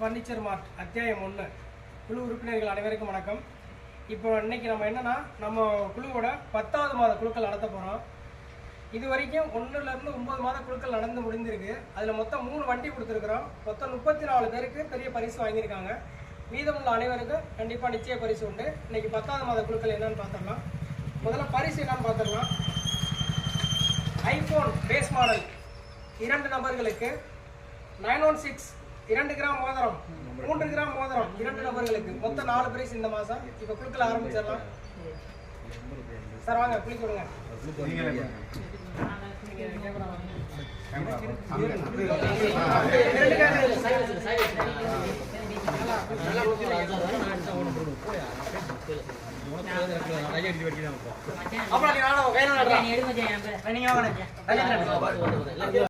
Furniture மார்ட் அத்தியாயம் ஒன்று குழு உறுப்பினர்கள் அனைவருக்கும் வணக்கம். இப்போ இன்னைக்கு நம்ம என்னென்னா நம்ம குழுவோட பத்தாவது மாத குழுக்கள் நடத்த போகிறோம் இது வரைக்கும் ஒன்றுலேருந்து ஒம்பது மாத குழுக்கள் நடந்து முடிந்திருக்கு. அதில் மொத்தம் மூணு வண்டி கொடுத்துருக்குறோம். மொத்தம் முப்பத்தி நாலு பேருக்கு பெரிய பரிசு வாங்கியிருக்காங்க. மீதமுள்ள அனைவருக்கும் கண்டிப்பாக நிச்சய பரிசு உண்டு. இன்னைக்கு பத்தாவது மாத குழுக்கள் என்னன்னு பார்த்துடலாம் முதல்ல பரிசு என்னன்னு பார்த்துடலாம் ஐஃபோன் பேஸ் மாடல். இரண்டு நபர்களுக்கு நைன் ஒன் சிக்ஸ் இரண்டு கிராம் மோதிரம் மூன்று கிராம் மோதிரம் இரண்டு நபர்களுக்கு. மொத்தம் நாலு பிரைஸ் இந்த மாசம். இப்ப குழுக்கள் ஆரம்பிச்சிடலாம். சார் வாங்க குளிக்க விடுங்க. அப்புறம் நீங்க